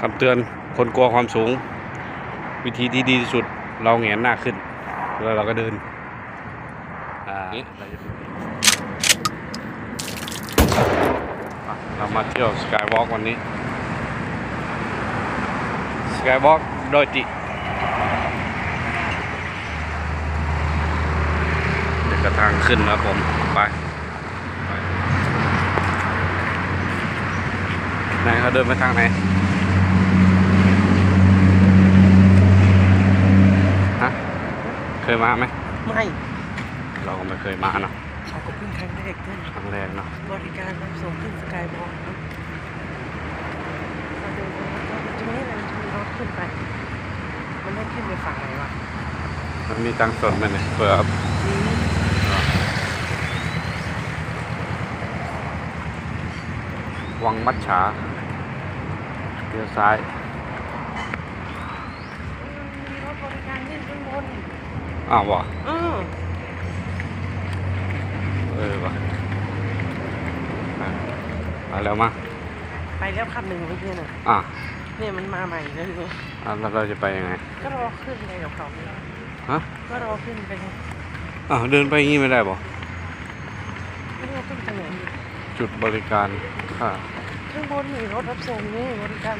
คำเตือนคนกลัวความสูง วิธีที่ดีที่สุดเราแหงนหน้าขึ้น แล้วเราก็เดินอ่าเรามาเที่ยวสกายวอล์กวันนี้สกายวอล์กโดยติเดี๋ยวกระทางขึ้นนะครับผมไปไปไหนเขาเดินไปทางไหน ฮะ เค ยมาไหมไม่เราก็ไม่เคยมาเนาะเขาก็เพิ่งครั้งแรกขึ้นครั้งแรกเนาะบริการรับส่งขึ้นสกายวอล์กครับมาดูว่ามันจะมีอะไรมันจะมีรถขึ้นไปมันได้ขึ้นไปฝั่งไหนวะมันมีตังค์สดไหมเนี่ยเผื่อนี่วังมัดฉาเลี้ยวซ้ายมีรถบริการขึ้นข้างบน อ้าววะเออเออวะอะมาแล้วมาไปแล้วคันหนึ่งเมื่อกี้น่ะอะเนี่ยมันมาใหม่แล้วเนี่ยอะแล้วเราจะไปยังไง ก็รอขึ้นไปกับเขาเนี่ยฮะ ก็รอขึ้นไปเลยอ้าวเดินไปอย่างงี้ไม่ได้บ่ไม่รู้ว่าขึ้นทางไหนจุดบริการค่ะ ข้างบนมีรถรับส่งนี่บริการ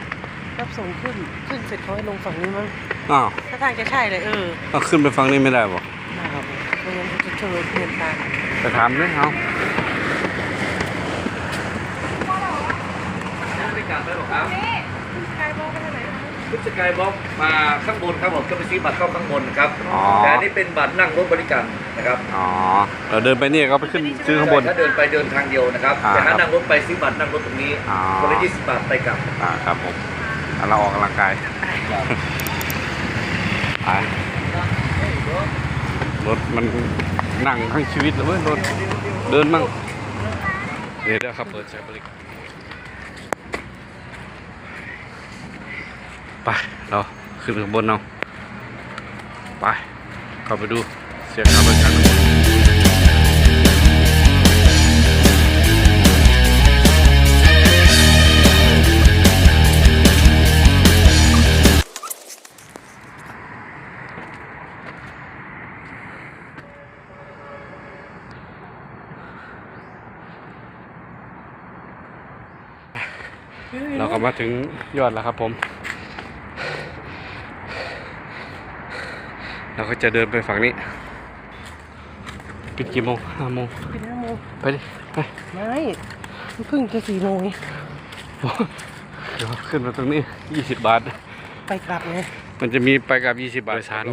รับส่งขึ้น ขึ้นเสร็จเขาให้ลงฝั่งนี้มั้ง อ้าวถ้าทางจะใช่เลยเออเอาขึ้นไปฟังนี้ไม่ได้บ่นะครับไม่งั้นจะเจอเพื่อนตามไปถามดิเอาบริการได้หรอครับสกายบอกไปทางไหนพุทธกายบล็อกมาข้างบนครับผมก็ไปซื้อบัตรเข้าข้างบนนะครับอ๋อแต่อันนี้เป็นบัตรนั่งรถบริการนะครับอ๋อเราเดินไปนี่ก็ไปขึ้นซื้อข้างบนถ้าเดินไปเดินทางเดียวนะครับอ่าแต่ถ้าครับนั่งรถไปซื้อบัตรนั่งรถตรงนี้อ๋อคนละยี่สิบบาทไปกลับอ่าครับผมอะเราออกกำลังกาย ไปรถมันนั่งทั้งชีวิตเลยเว้ยรถเดินมั่งเดี๋ยวครับเปิดใช้บริการไปเราขึ้นข้างบนเอาไปเข้าไปดูเสียงการบริการ มาถึงยอดแล้วครับผม เราก็จะเดินไปฝั่งนี้ ปิดกี่โมงห้าโมงเป็นห้าโมงไปดิ ไป ไม่มันเพิ่งจะสี่โมงเองเดี๋ยวขึ้นมาตรงนี้ยี่สิบบาท ไปกลับไงมันจะมีไปกับยี่สิบบาทโดยสาร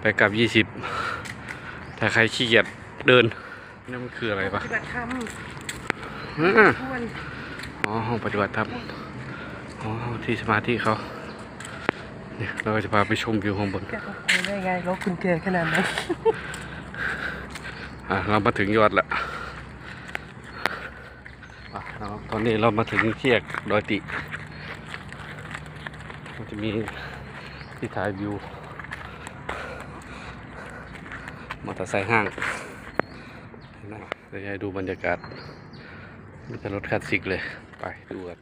ไปกับยี่สิบถ้าใครขี้เกียจเดินนี่มันคืออะไรปะปฏิบัติธรรมอ่าทวน อ๋อห้องปฏิบัติธรรมอ๋อห้องที่สมาธิเขาเนี่ยเราก็จะพาไปชมวิวข้างบนแกก็คงได้ไงรถคุณเกินขนาดนั้นอะเรามาถึงยอดแล้วอะเราตอนนี้เรามาถึงเทียกดอยติมันจะมีที่ถ่ายวิวมอเตอร์ไซค์ห้างนะเดี๋ยวจะให้ดูบรรยากาศมีแต่รถคลาสสิกเลย ไปดูกัน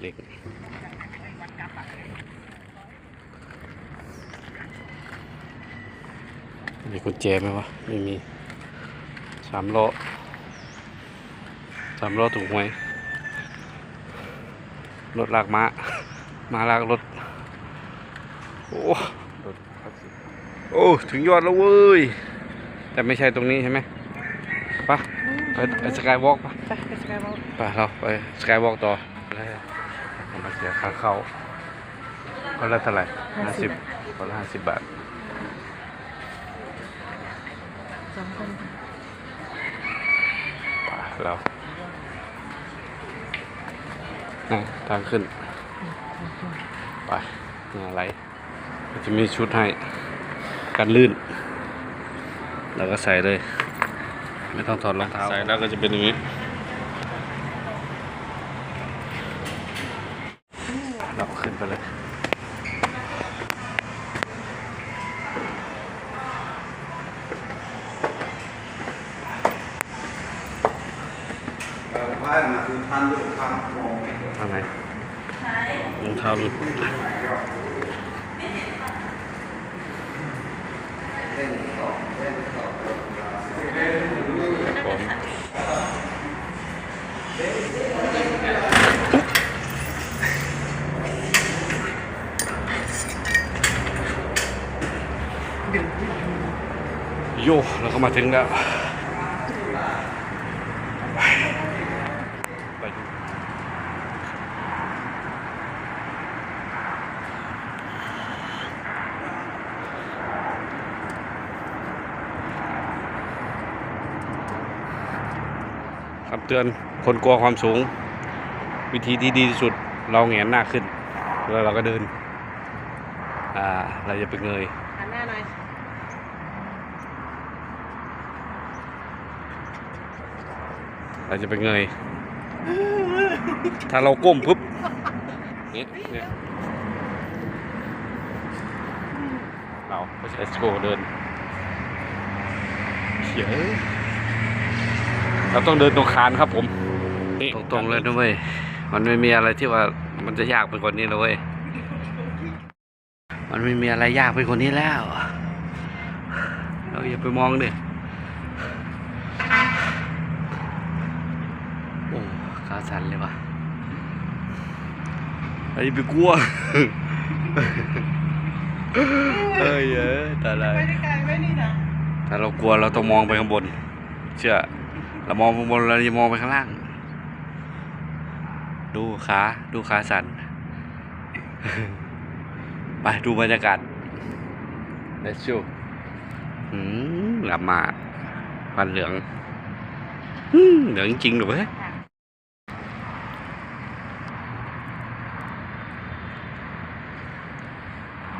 เล็กมีกุญแจไหมวะ ไม่มีสามล้อสามล้อถูกหวยรถลากม้ามาลากรถ โอ้รถคลาสสิกโอ้ ถึงยอดแล้วเว้ย แต่ไม่ใช่ตรงนี้ใช่ไหมปะไปไปสกายวอล์กปะไปไปสกายบอกไปเราไปสกายวอล์กต่อแล้วมาเสียค่าเข้าคนละเท่าไหร่ห้าสิบคนละห้าสิบบาทสองคนไปเรานะทางขึ้น ไปนี่อะไรก็จะมีชุดให้ กันลื่น เราก็ใส่เลย ไม่ต้องถอดรองเท้าใส่แล้วก็จะเป็นอย่างนี้ เราขึ้นไปเลยทำไงรองเท้าหลุด ผมโย่เราก็มาถึงแล้วำเตือนคนกลัวความสูง วิธีที่ดีที่สุดเราแหงนหน้าขึ้น แล้วเราก็เดิน อ่า เราจะไปเงยหันหน้าหน่อยเราจะไปเงย ถ้าเราก้มปุ๊บนี่เนี่ยเราก็ใช้สโกเดินเขีย เราต้องเดินตรงคานครับผมตรงๆเลยนะเว้ยมันไม่มีอะไรที่ว่ามันจะยากไปกว่านี้นะเว้ยมันไม่มีอะไรยากไปกว่านี้แล้ว เราอย่าไปมองดิโอ้ขาสั่นเลยว่ะไอ้ไปกลัวเอ้ยเอ้ยตายแล้วไปได้ไกลไหมนี่นะถ้าเรากลัวเราต้องมองไปข้างบน เชื่อ เรามองข้างบนเราจะมองไปข้างล่าง ดูขาดูขาสั่นไปดูบรรยากาศ Let's go อืมหลับมาฟันเหลืองอืมเหลืองจริงๆหรือเว้ย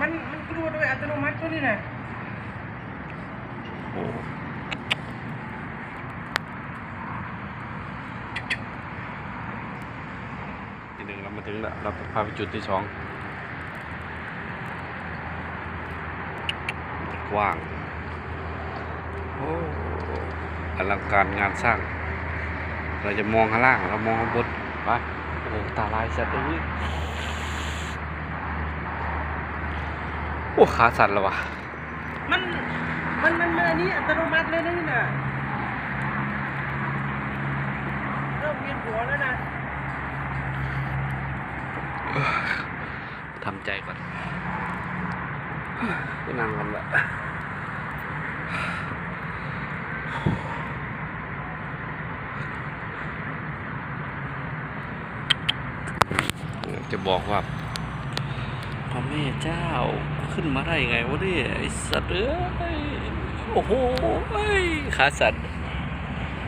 มันมันกลัวโดยอัตโนมัติก็นี่นะโอ้ทีหนึ่งเรามา ถึงแล้วเราพาไปจุดที่สองกว้าง โอ้อลังการงานสร้าง เราจะมองข้างล่าง เรามองข้างบนไป โอ้ตาลายสัตว์เอ้ยโอ้ขาสั่นแล้ววะมัน มัน มันมันอันนี้อัตโนมัติเลยนะนี่นะเริ่มเวียนหัวแล้วนะ ทำใจก่อนก็นั่งกันละจะบอกว่าพระแม่เจ้าขึ้นมาได้ไงวะเนี่ยไอสัตว์เอ้ยโอ้โหเอ้ยขาสั่น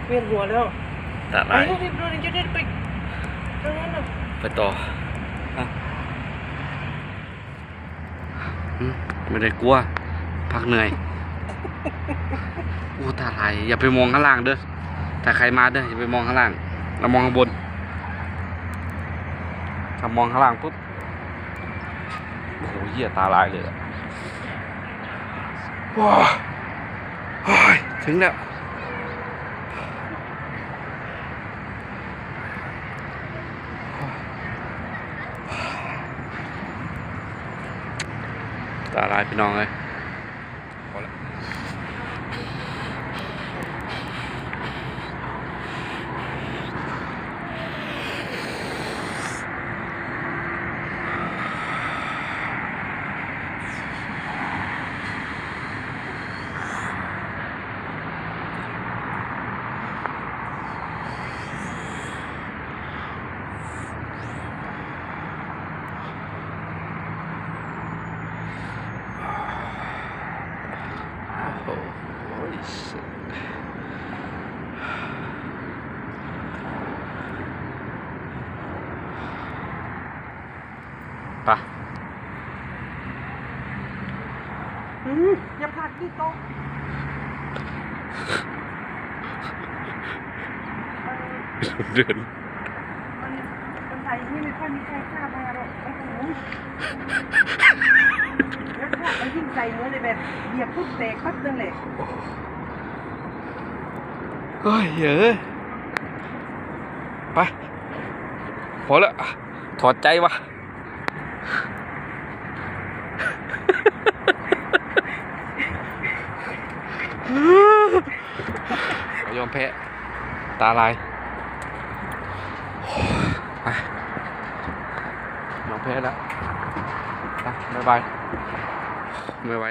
เวียนหัวแล้วตาไปลายรีบดูนี่จะได้ไปตรงนั้นน่ะไปต่ออะหึ ไม่ได้กลัว พักเหนื่อยโอ้ตาลายอย่าไปมองข้างล่างเด้อถ้าใครมาเด้ออย่าไปมองข้างล่างเรามองข้างบนถ้ามองข้างล่างปุ๊บโอ้โหเหี้ยตาลายเลยว้าถึงแล้ว ตาลายพี่น้องเลย ปะอืมอย่าผลักที่โต๊ะมันเดินมันคนไทยที่ไม่ค่อยมีใครกล้ามาหรอกโอ้โหแล้วถ้าเอายิ่งใส่เนื้อเลยแบบเหยียบปุ๊บแตกปั๊บนั่นแหละเฮ้ยเยอะไปพอแล้วถอดใจวะ แพะ ตาลายน้องแพะแล้วบายบาย ไม่ไหว